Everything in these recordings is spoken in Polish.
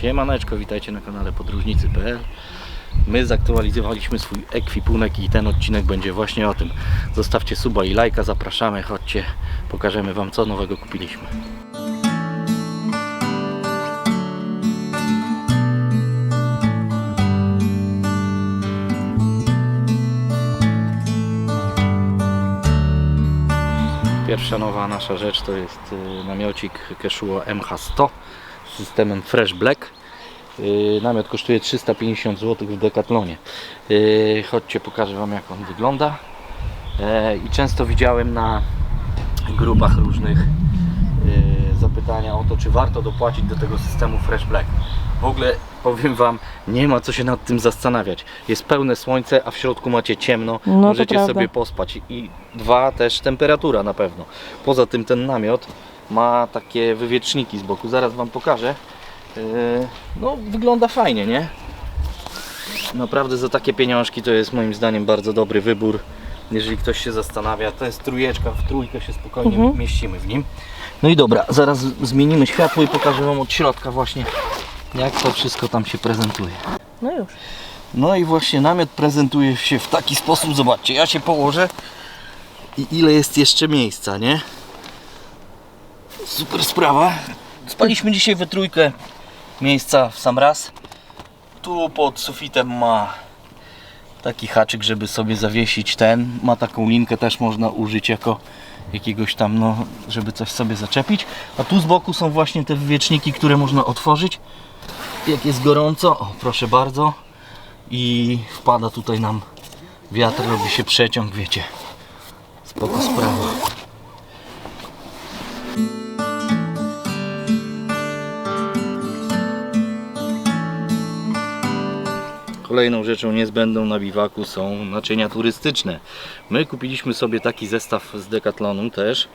Siemaneczko, witajcie na kanale podróżnicy.pl My zaktualizowaliśmy swój ekwipunek i ten odcinek będzie właśnie o tym. Zostawcie suba i lajka, zapraszamy, chodźcie, pokażemy Wam co nowego kupiliśmy. Pierwsza nowa nasza rzecz to jest y, namiocik Keshuo MH100 z systemem Fresh Black. Y, Namiot kosztuje 350 zł w Decathlonie. Y, Chodźcie, pokażę Wam jak on wygląda. E, I często widziałem na grupach różnych y, zapytania o to, czy warto dopłacić do tego systemu Fresh Black. W ogóle powiem Wam, nie ma co się nad tym zastanawiać. Jest pełne słońce, a w środku macie ciemno. No, Możecie sobie pospać. I dwa, też temperatura na pewno. Poza tym ten namiot ma takie wywieczniki z boku. Zaraz Wam pokażę. Yy, No, wygląda fajnie, nie? Naprawdę za takie pieniążki to jest moim zdaniem bardzo dobry wybór. Jeżeli ktoś się zastanawia, to jest trójeczka, w trójkę się spokojnie Mhm. mieścimy w nim. No i dobra, zaraz zmienimy światło i pokażę Wam od środka właśnie, jak to wszystko tam się prezentuje. No już. No i właśnie namiot prezentuje się w taki sposób, zobaczcie, ja się położę i ile jest jeszcze miejsca, nie? Super sprawa. Spaliśmy dzisiaj we trójkę miejsca w sam raz. Tu pod sufitem ma taki haczyk, żeby sobie zawiesić ten. Ma taką linkę, też można użyć jako jakiegoś tam, no, żeby coś sobie zaczepić. A tu z boku są właśnie te wywieczniki, które można otworzyć. Jak jest gorąco, o proszę bardzo i wpada tutaj nam wiatr, robi się przeciąg, wiecie. Spoko sprawa. Kolejną rzeczą niezbędną na biwaku są naczynia turystyczne. My kupiliśmy sobie taki zestaw z Decathlonu też.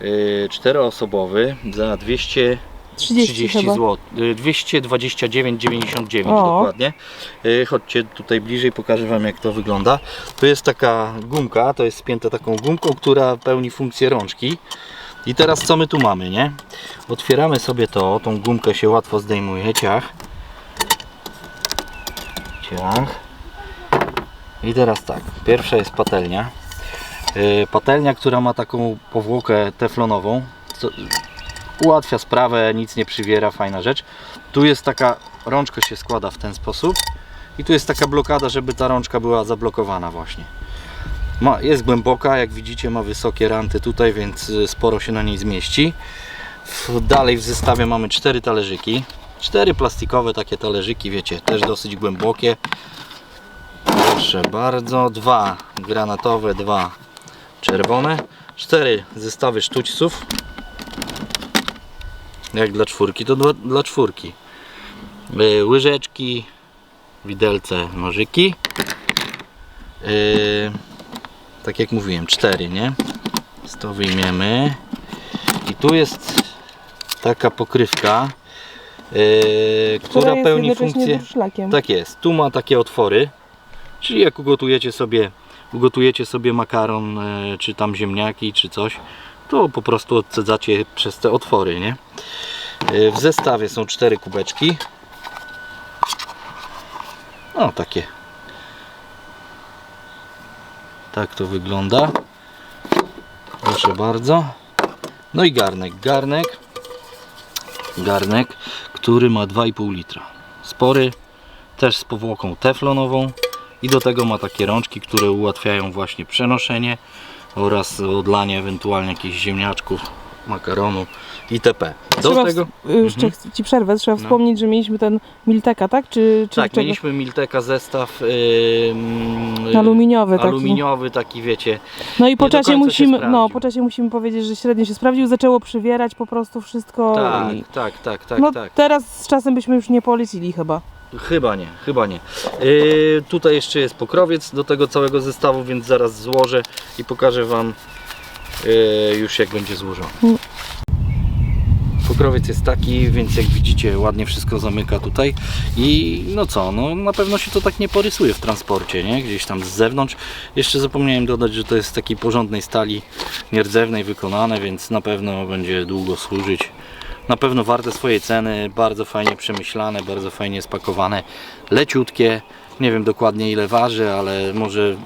Yy, czteroosobowy za 200 30 30 chyba. zł. 229,99 O. dokładnie. Y, Chodźcie tutaj bliżej, pokażę Wam jak to wygląda. To jest taka gumka, to jest spięta taką gumką, która pełni funkcję rączki. I teraz co my tu mamy, nie? Otwieramy sobie to, tą gumkę się łatwo zdejmuje, ciach. I teraz tak, pierwsza jest patelnia. Y, Patelnia, która ma taką powłokę teflonową. Ułatwia sprawę, nic nie przywiera, fajna rzecz. Tu jest taka, rączka się składa w ten sposób i tu jest taka blokada, żeby ta rączka była zablokowana właśnie. Ma, jest głęboka, jak widzicie ma wysokie ranty tutaj, więc y, sporo się na niej zmieści. W, dalej w zestawie mamy cztery talerzyki. Cztery plastikowe takie talerzyki, wiecie, też dosyć głębokie. Proszę bardzo, dwa granatowe, dwa czerwone. Cztery zestawy sztućców, jak dla czwórki, to dla, dla czwórki. Yy, łyżeczki, widelce, nożyki. Yy, tak jak mówiłem, cztery, nie? Z to wyjmiemy. I tu jest taka pokrywka, yy, która, jest pełni funkcję. durszlakiem. Tak jest. Tu ma takie otwory. Czyli jak ugotujecie sobie, ugotujecie sobie makaron, e, czy tam ziemniaki, czy coś, to po prostu odcedzacie przez te otwory, nie? E, W zestawie są cztery kubeczki. O, takie. Tak to wygląda. Proszę bardzo. No i garnek. Garnek. Garnek, który ma 2,5 litra. Spory, też z powłoką teflonową i do tego ma takie rączki, które ułatwiają właśnie przenoszenie oraz odlanie ewentualnie jakichś ziemniaczków, makaronu itp. Do Trzeba tego w- y, jeszcze Mhm. Ci przerwę, trzeba No. wspomnieć, że mieliśmy ten Milteka, tak? Czy, czy tak, mieliśmy Milteka zestaw ym, Aluminiowy taki. aluminiowy taki wiecie. No i po czasie musimy, no po czasie musimy powiedzieć, że średnio się sprawdził, zaczęło przywierać po prostu wszystko. Tak, i... tak, tak, tak, no tak. teraz z czasem byśmy już nie polecili chyba. Chyba nie, chyba nie. Yy, tutaj jeszcze jest pokrowiec do tego całego zestawu, więc zaraz złożę i pokażę Wam yy, już jak będzie złożony. Pokrowiec jest taki, więc jak widzicie ładnie wszystko zamyka tutaj i no co, no na pewno się to tak nie porysuje w transporcie, nie? Gdzieś tam z zewnątrz. Jeszcze zapomniałem dodać, że to jest z takiej porządnej stali nierdzewnej wykonane, więc na pewno będzie długo służyć. na pewno warte swojej ceny, bardzo fajnie przemyślane, bardzo fajnie spakowane, leciutkie, nie wiem dokładnie ile waży, ale może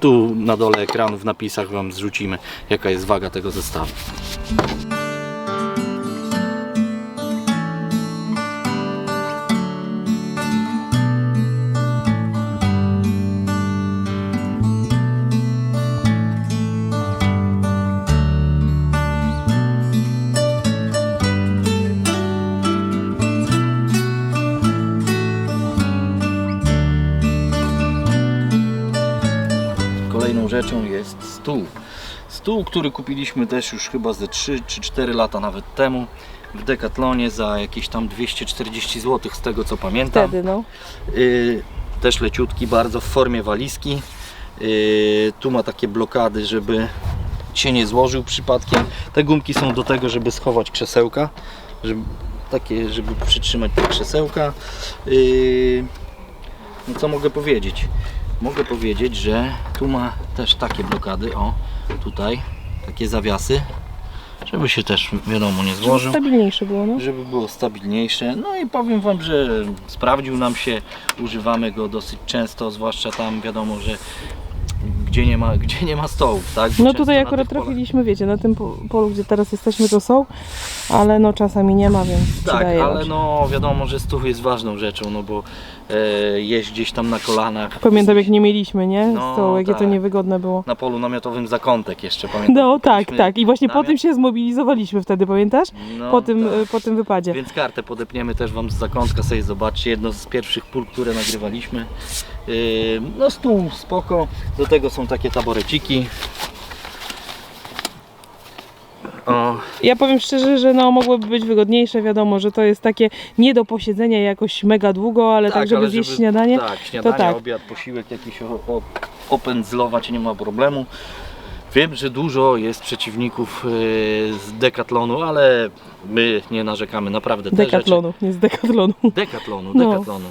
tu na dole ekranu w napisach Wam zrzucimy jaka jest waga tego zestawu. Stół. Stół, który kupiliśmy też już chyba ze 3 czy 4 lata nawet temu w Decathlonie za jakieś tam 240 zł z tego co pamiętam. Wtedy, no. Y, też leciutki bardzo w formie walizki. Y, tu ma takie blokady, żeby się nie złożył przypadkiem. Te gumki są do tego, żeby schować krzesełka, żeby, takie, żeby przytrzymać te krzesełka. Y, no co mogę powiedzieć? Mogę powiedzieć, że tu ma też takie blokady, o tutaj, takie zawiasy, żeby się też wiadomo nie Żeby złożył stabilniejsze było, no. żeby było stabilniejsze. No i powiem Wam, że sprawdził nam się, używamy go dosyć często, zwłaszcza tam wiadomo, że gdzie nie ma, gdzie nie ma stołów, tak? Bo No tutaj akurat trafiliśmy, wiecie, na tym po- polu, gdzie teraz jesteśmy, to są, ale no czasami nie ma, więc Tak, ale się. no wiadomo, że stół jest ważną rzeczą, no bo e, jeść gdzieś tam na kolanach. Pamiętam jak nie mieliśmy, nie? No, Stołu, jakie to tak. niewygodne było. Na polu namiotowym zakątek jeszcze pamiętam. No tak, tak. I właśnie po namiot. tym się zmobilizowaliśmy wtedy, pamiętasz? No, Po tym, tak. po tym wypadzie. Więc kartę podepniemy też Wam z zakątka, sobie zobaczcie, jedno z pierwszych pól, które nagrywaliśmy. Yy, No stół spoko, do tego są takie taboreciki. O, Ja powiem szczerze, że no mogłoby być wygodniejsze, wiadomo, że to jest takie nie do posiedzenia jakoś mega długo, ale tak, żeby ale zjeść śniadanie. Tak, śniadanie, tak. obiad, posiłek jakiś opędzlować, nie ma problemu. Wiem, że dużo jest przeciwników yy, z Decathlonu, ale my nie narzekamy, naprawdę te rzeczy Dekatlonu, nie z dekatlonu. Decathlonu, No. Decathlonu.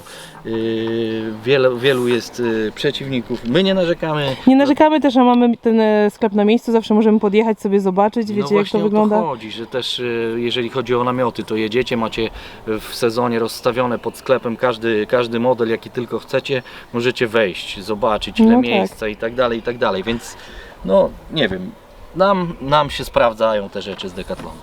Yy, wiele, wielu jest yy, przeciwników. My nie narzekamy. Nie narzekamy też, a mamy ten e, sklep na miejscu, zawsze możemy podjechać sobie zobaczyć, wiecie no jak to właśnie wygląda. o to chodzi, że też jeżeli chodzi o namioty, to jedziecie, macie w sezonie rozstawione pod sklepem każdy, każdy model, jaki tylko chcecie, możecie wejść, zobaczyć ile No tak. miejsca i tak dalej, i tak dalej, więc no nie wiem, nam, nam się sprawdzają te rzeczy z Decathlonu.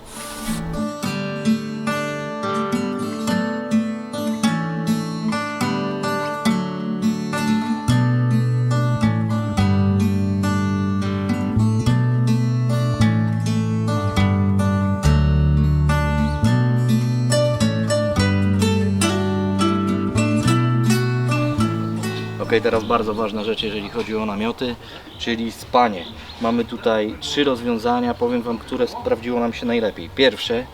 Teraz bardzo ważna rzecz, jeżeli chodzi o namioty, czyli spanie. Mamy tutaj trzy rozwiązania, powiem Wam, które sprawdziło nam się najlepiej. Pierwsze,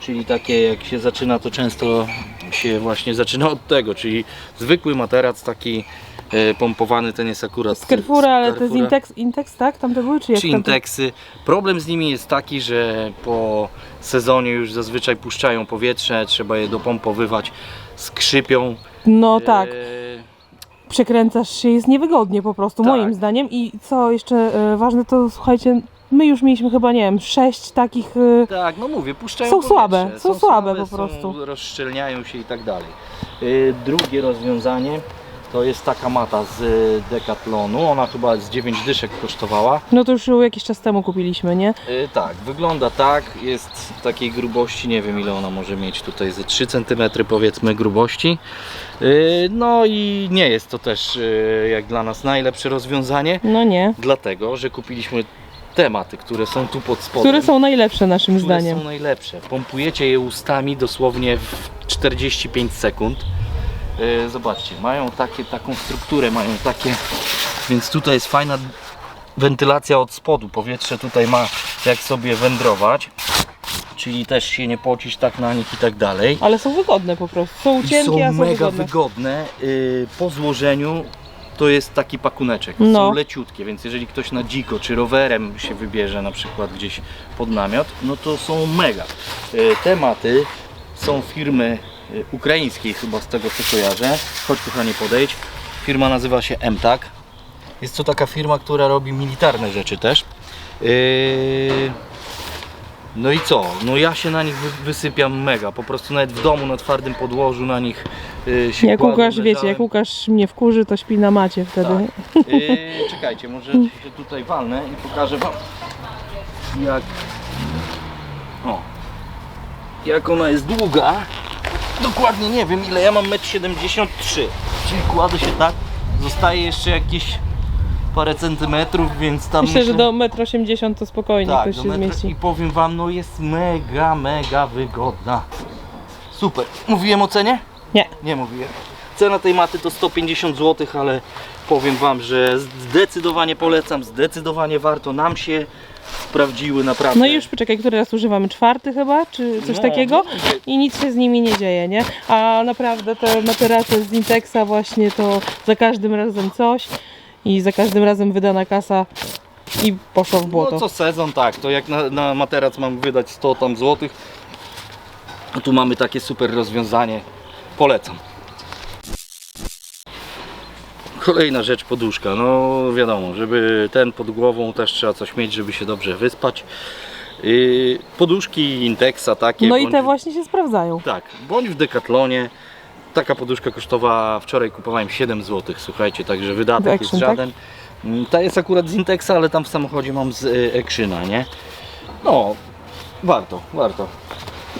czyli takie jak się zaczyna, to często się właśnie zaczyna od tego, czyli zwykły materac taki e, pompowany, ten jest akurat Z Carrefoura, ale to jest. Intex, Intex, tak? Tam to były, czy jak czy Intexy. Problem z nimi jest taki, że po sezonie już zazwyczaj puszczają powietrze, trzeba je dopompowywać, skrzypią. No tak, E, przekręcasz się, jest niewygodnie po prostu, Tak. moim zdaniem. I co jeszcze e, ważne, to słuchajcie, my już mieliśmy chyba, nie wiem, sześć takich... E, Tak, no mówię, puszczają Są słabe, są słabe po są- prostu. rozszczelniają się i tak dalej. Y, Drugie rozwiązanie to jest taka mata z y, Decathlonu, ona chyba z 9 dyszek kosztowała. no to już ją jakiś czas temu kupiliśmy, nie? Y, Tak, wygląda tak, jest takiej grubości, nie wiem ile ona może mieć tutaj, ze 3 cm powiedzmy grubości. Y, No i nie jest to też y, jak dla nas najlepsze rozwiązanie, No nie. dlatego że kupiliśmy te maty, które są tu pod spodem. Które są najlepsze naszym które zdaniem. są najlepsze. Pompujecie je ustami dosłownie w 45 sekund. Yy, Zobaczcie, mają takie, taką strukturę, mają takie, więc tutaj jest fajna wentylacja od spodu. Powietrze tutaj ma jak sobie wędrować, czyli też się nie pocisz tak na nich i tak dalej. Ale są wygodne po prostu. Są I cienkie, są a są mega wygodne. wygodne. Yy, po złożeniu to jest taki pakuneczek. No. Są leciutkie, więc jeżeli ktoś na dziko czy rowerem się wybierze na przykład gdzieś pod namiot, no to są mega. Yy, te maty są firmy ukraińskiej chyba z tego co kojarzę. Chodź kochanie podejdź. Firma nazywa się MTAK. Jest to taka firma, która robi militarne rzeczy też. Yy, No i co? No ja się na nich wy- wysypiam mega, po prostu nawet w domu na twardym podłożu na nich yy, się Jak kładłem, Łukasz, wiecie, leżałem. jak Łukasz mnie wkurzy, to śpi na macie wtedy. Tak. Yy, czekajcie, może się tutaj walnę i pokażę wam jak o jak ona jest długa dokładnie nie wiem ile ja mam 1,73 m czyli kładę się tak zostaje jeszcze jakieś parę centymetrów więc tam Myślę, że do 1,80 m to spokojnie tak, ktoś do się metra zmieści. i powiem wam no jest mega mega wygodna super mówiłem o cenie? Nie. Nie mówiłem. Cena tej maty to 150 zł, ale powiem Wam, że zdecydowanie polecam, zdecydowanie warto. Nam się sprawdziły naprawdę. No i już poczekaj, który raz używamy? Czwarty chyba, czy coś No, takiego? I nic się z nimi nie dzieje, nie? A naprawdę te materace z Intexa właśnie to za każdym razem coś i za każdym razem wydana kasa i poszło w błoto. No co sezon tak, to jak na, na materac mam wydać 100 tam złotych, tu mamy takie super rozwiązanie. Polecam. Kolejna rzecz, poduszka. No wiadomo, żeby ten pod głową też trzeba coś mieć, żeby się dobrze wyspać. Yy, poduszki Intexa takie. no i te właśnie się sprawdzają. Tak, bądź w Decathlonie. Taka poduszka kosztowała, wczoraj kupowałem 7 zł, słuchajcie, także wydatek Action, jest tak? żaden. Mm, Ta jest akurat z Intexa, ale tam w samochodzie mam z y, Ekrzyna, nie? No, warto, warto.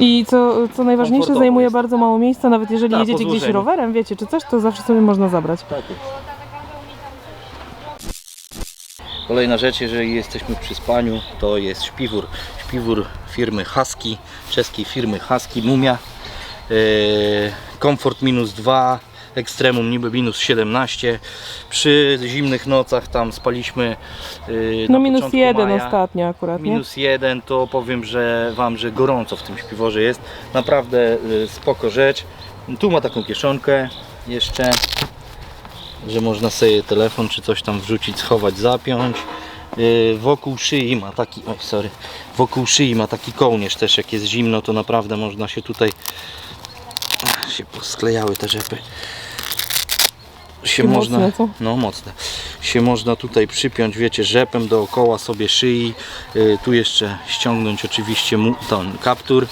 I co, co najważniejsze, zajmuje jest. bardzo mało miejsca, nawet jeżeli Tak, jedziecie gdzieś rowerem, wiecie, czy coś, to zawsze sobie można zabrać. Tak jest. Kolejna rzecz, jeżeli jesteśmy przy spaniu, to jest śpiwór. Śpiwór firmy Husky, czeskiej firmy Husky Mumia. Yy, komfort minus 2, ekstremum niby minus 17. Przy zimnych nocach tam spaliśmy yy, No na minus początku jeden maja. ostatnio akurat, nie? Minus jeden to powiem, że Wam, że gorąco w tym śpiworze jest. Naprawdę y, spoko rzecz. Tu ma taką kieszonkę jeszcze, że można sobie telefon czy coś tam wrzucić, schować, zapiąć. Y, Wokół szyi ma taki, oj sorry, wokół szyi ma taki kołnierz też, jak jest zimno, to naprawdę można się tutaj się posklejały te rzepy. Się można, mocne, co? no mocne, się można tutaj przypiąć, wiecie, rzepem dookoła sobie szyi, y, tu jeszcze ściągnąć oczywiście mu, ten kaptur.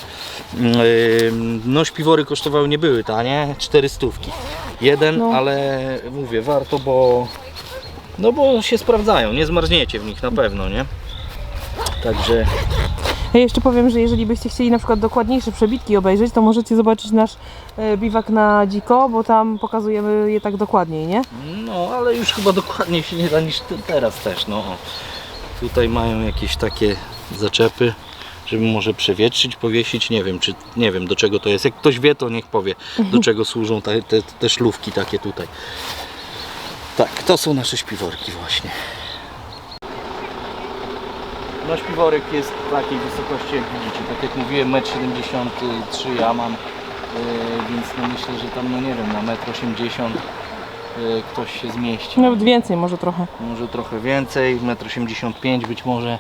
Y, no śpiwory kosztowały, nie były tanie, cztery stówki. Jeden, No. ale mówię, warto, bo no bo się sprawdzają, nie zmarzniecie w nich na pewno, nie? Także Ja jeszcze powiem, że jeżeli byście chcieli na przykład dokładniejsze przebitki obejrzeć, to możecie zobaczyć nasz e, biwak na dziko, bo tam pokazujemy je tak dokładniej, nie? No, ale już chyba dokładnie się nie da niż te- teraz też. No. Tutaj mają jakieś takie zaczepy, żeby może przewietrzyć, powiesić. Nie wiem, czy nie wiem do czego to jest. Jak ktoś wie, to niech powie, do czego służą te, te, te szlówki takie tutaj. Tak, to są nasze śpiworki właśnie. No śpiworek jest takiej wysokości jak widzicie. Tak jak mówiłem, 1,73 m ja mam, yy, więc no myślę, że tam no nie wiem, na 1,80 m y, ktoś się zmieści. Nawet więcej może trochę. Może trochę więcej, 1,85 m być może.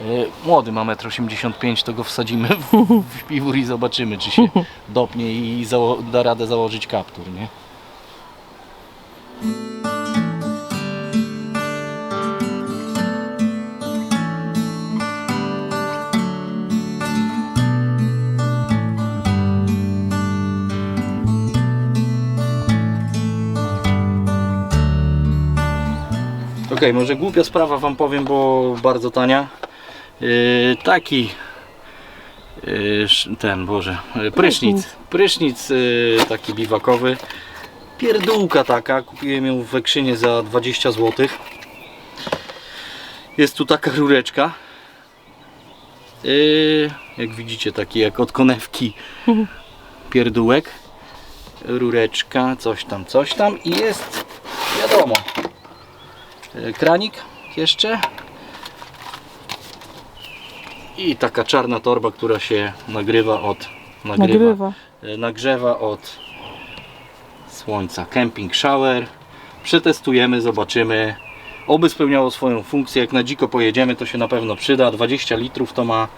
Y, Młody ma 1,85 m, to go wsadzimy w, w śpiwór i zobaczymy, czy się dopnie i da radę założyć kaptur, nie? Okej, może głupia sprawa Wam powiem, bo bardzo tania. Yy, taki yy, ten, Boże, yy, prysznic. Prysznic yy, taki biwakowy. Pierdółka taka, kupiłem ją w Ekrzynie za 20 zł. Jest tu taka rureczka. Yy, jak widzicie, taki jak od konewki pierdółek. Rureczka, coś tam, coś tam i jest, wiadomo, kranik jeszcze i taka czarna torba, która się nagrywa od nagrywa, Nagrywa. e, nagrzewa od słońca. Camping shower. Przetestujemy, zobaczymy. Oby spełniało swoją funkcję. Jak na dziko pojedziemy, to się na pewno przyda. 20 litrów to ma.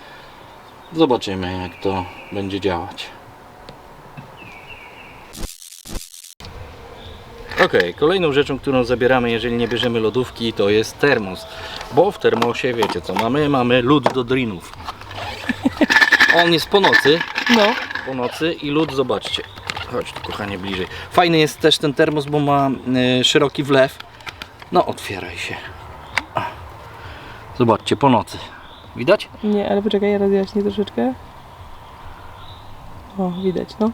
Zobaczymy, jak to będzie działać. Ok, kolejną rzeczą, którą zabieramy, jeżeli nie bierzemy lodówki, to jest termos. Bo w termosie, wiecie co mamy? Mamy lód do drinów. On jest po nocy, No, po nocy i lód, zobaczcie. Chodź tu kochanie bliżej. Fajny jest też ten termos, bo ma y, szeroki wlew. No otwieraj się. Zobaczcie, po nocy. Widać? nie, ale poczekaj, ja rozjaśnię troszeczkę. O, widać, no.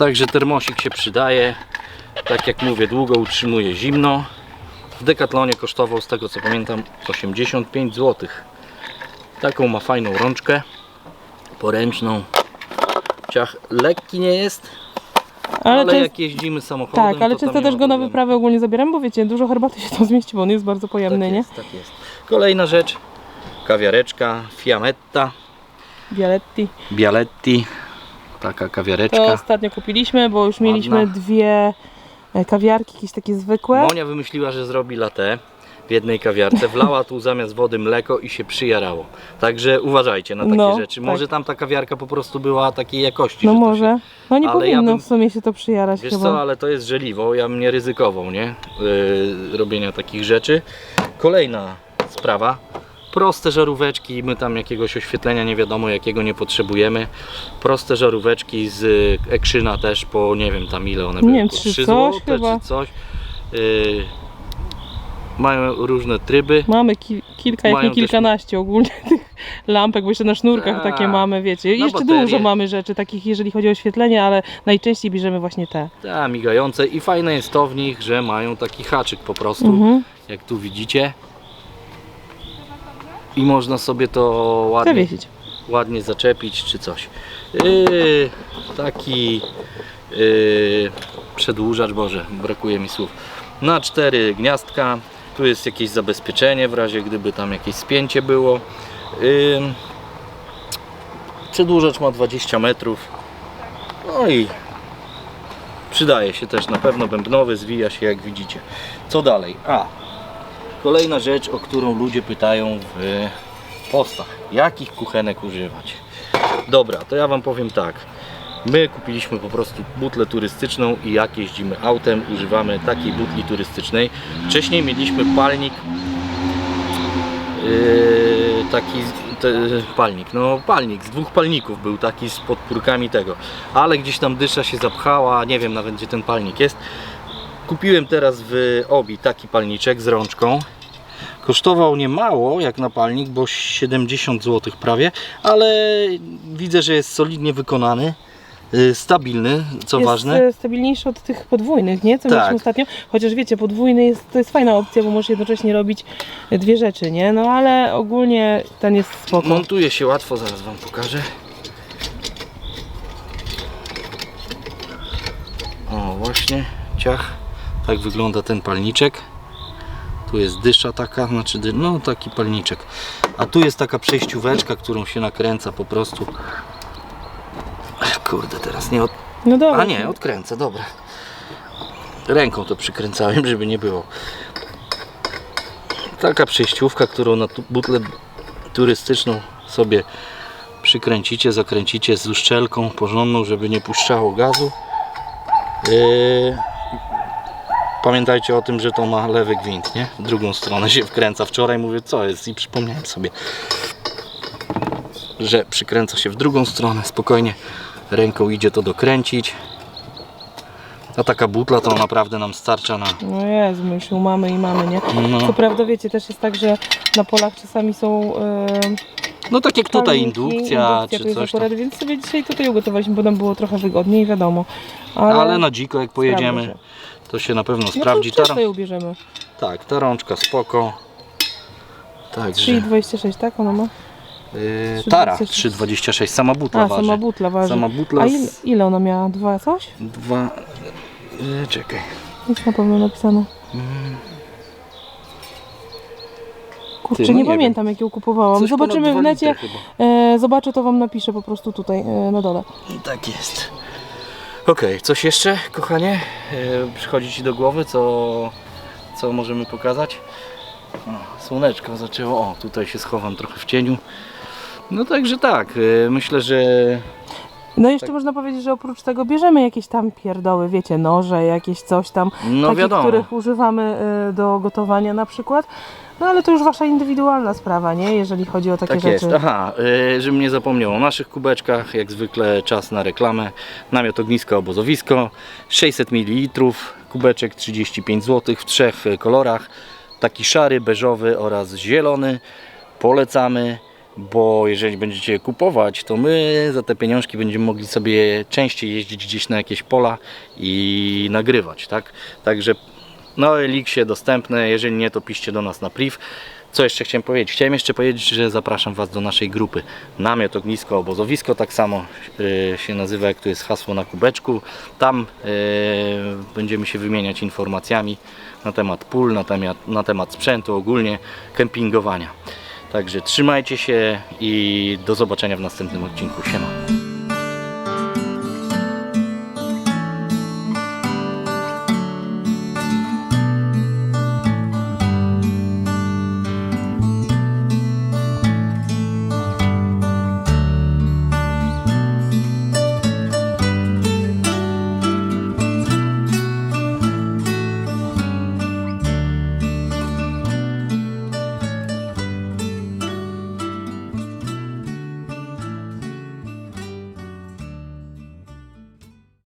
Także termosik się przydaje. Tak jak mówię, długo utrzymuje zimno. W Decathlonie kosztował, z tego co pamiętam, 85 zł. Taką ma fajną rączkę. Poręczną. Ciach lekki nie jest, ale, Ale, jak jeździmy samochodem. tak, ale to często nie też go na wyprawę ogólnie zabieram, bo wiecie, dużo herbaty się tam zmieści, bo on jest bardzo pojemny, tak nie? jest, tak jest. Kolejna rzecz. Kawiareczka Fiametta Bialetti. Bialetti. Taka kawiareczka. To ostatnio kupiliśmy, bo już mieliśmy Ładna. dwie e, kawiarki, jakieś takie zwykłe. Monia wymyśliła, że zrobi latte w jednej kawiarce, wlała tu zamiast wody mleko i się przyjarało. Także uważajcie na takie No, rzeczy. tak. Może tam ta kawiarka po prostu była takiej jakości. No może. No nie Ale ja powinno bym- w sumie się to przyjarać Się... Wiesz chyba. co, ale to jest żeliwo, ja bym nie ryzykował, nie? Yy, robienia takich rzeczy. Kolejna sprawa. Proste żaróweczki, my tam jakiegoś oświetlenia nie wiadomo jakiego nie potrzebujemy. Proste żaróweczki z Ekrzyna też po nie wiem tam ile one były, wiem, po trzy 3 coś złote chyba. czy coś. Yy, mają różne tryby. Mamy ki kilka, jak Mają nie też- kilkanaście ogólnie tych lampek, bo jeszcze na sznurkach Tak. takie mamy, wiecie. Na jeszcze dużo mamy rzeczy takich, jeżeli chodzi o oświetlenie, ale najczęściej bierzemy właśnie te. Ta, migające i fajne jest to w nich, że mają taki haczyk po prostu, Mhm. jak tu widzicie. I można sobie to ładnie, Zawiesić. ładnie zaczepić czy coś. Yy, taki yy, przedłużacz, Boże, brakuje mi słów. Na cztery gniazdka. Tu jest jakieś zabezpieczenie w razie gdyby tam jakieś spięcie było. Yy, przedłużacz ma 20 metrów. No i przydaje się też na pewno bębnowy, zwija się jak widzicie. Co dalej? A, kolejna rzecz, o którą ludzie pytają w postach. Jakich kuchenek używać? Dobra, to ja Wam powiem tak. My kupiliśmy po prostu butlę turystyczną i jak jeździmy autem, używamy takiej butli turystycznej. Wcześniej mieliśmy palnik Yy, taki te, palnik, no palnik, z dwóch palników był taki z podpórkami tego, ale gdzieś tam dysza się zapchała, nie wiem nawet gdzie ten palnik jest. Kupiłem teraz w Obi taki palniczek z rączką. Kosztował nie mało jak na palnik, bo 70 zł prawie, ale widzę, że jest solidnie wykonany, yy, stabilny, co jest ważne. e, stabilniejszy od tych podwójnych, nie? Co Tak. mieliśmy ostatnio. Chociaż wiecie, podwójny jest, to jest fajna opcja, bo możesz jednocześnie robić e, dwie rzeczy, nie? No ale ogólnie ten jest spoko. Montuje się łatwo, zaraz Wam pokażę. O, właśnie, ciach. Tak wygląda ten palniczek. Tu jest dysza taka, znaczy, no taki palniczek. A tu jest taka przejścióweczka, którą się nakręca po prostu. Ech, Kurde, teraz nie od... No dobra. A nie, odkręcę, dobra. Ręką to przykręcałem, żeby nie było. Taka przejściówka, którą na butlę turystyczną sobie przykręcicie, zakręcicie z uszczelką porządną, żeby nie puszczało gazu. Yy, Pamiętajcie o tym, że to ma lewy gwint, nie? W drugą stronę się wkręca. Wczoraj mówię, co jest i przypomniałem sobie, że przykręca się w drugą stronę. Spokojnie ręką idzie to dokręcić. A taka butla to naprawdę nam starcza na... No Jezu, my już ją mamy i mamy, nie? No, Co prawda wiecie, też jest tak, że na polach czasami są e, no tak jak tutaj indukcja, to czy jest coś tam. akurat, Więc sobie dzisiaj tutaj ugotowaliśmy, bo nam było trochę wygodniej, wiadomo. Ale, Ale na dziko jak pojedziemy, to się na pewno No sprawdzi. to Ta, je ubierzemy. tak, ta rączka spoko. Także 3,26, tak ona ma? yy, Tara 3,26. 3,26, sama butla A, waży. sama butla waży. Sama butla A z ile, ile ona miała? Dwa coś? dwa... Yy, czekaj. Jest na pewno napisane. Kurczę, Ty, no nie, nie wiem. pamiętam jak ją kupowałam. Coś ponad Zobaczymy w dwa necie. litry chyba. E, zobaczę, to wam napiszę po prostu tutaj e, na dole. Tak jest. Okej, coś jeszcze, kochanie? Yy, przychodzi Ci do głowy, co, co możemy pokazać? O, słoneczko zaczęło. O, tutaj się schowam trochę w cieniu. No także tak, yy, myślę, że No i Tak. jeszcze można powiedzieć, że oprócz tego bierzemy jakieś tam pierdoły, wiecie, noże, jakieś coś tam, No takie, wiadomo. których używamy y, do gotowania na przykład. No ale to już wasza indywidualna sprawa, nie? Jeżeli chodzi o takie Tak rzeczy. jest. Aha, yy, żebym nie zapomniał o naszych kubeczkach, jak zwykle czas na reklamę. Namiot ognisko obozowisko, 600 ml, kubeczek 35 zł w trzech y, kolorach. Taki szary, beżowy oraz zielony. Polecamy, bo jeżeli będziecie kupować, to my za te pieniążki będziemy mogli sobie częściej jeździć gdzieś na jakieś pola i nagrywać, tak? Także no Elixie dostępne, jeżeli nie to piszcie do nas na priv. Co jeszcze chciałem powiedzieć? Chciałem jeszcze powiedzieć, że zapraszam Was do naszej grupy Namiot, Ognisko, Obozowisko, tak samo y, się nazywa, jak tu jest hasło na kubeczku. Tam y, będziemy się wymieniać informacjami na temat pól, na temat, na temat sprzętu, ogólnie kempingowania. Także trzymajcie się i do zobaczenia w następnym odcinku. Siema.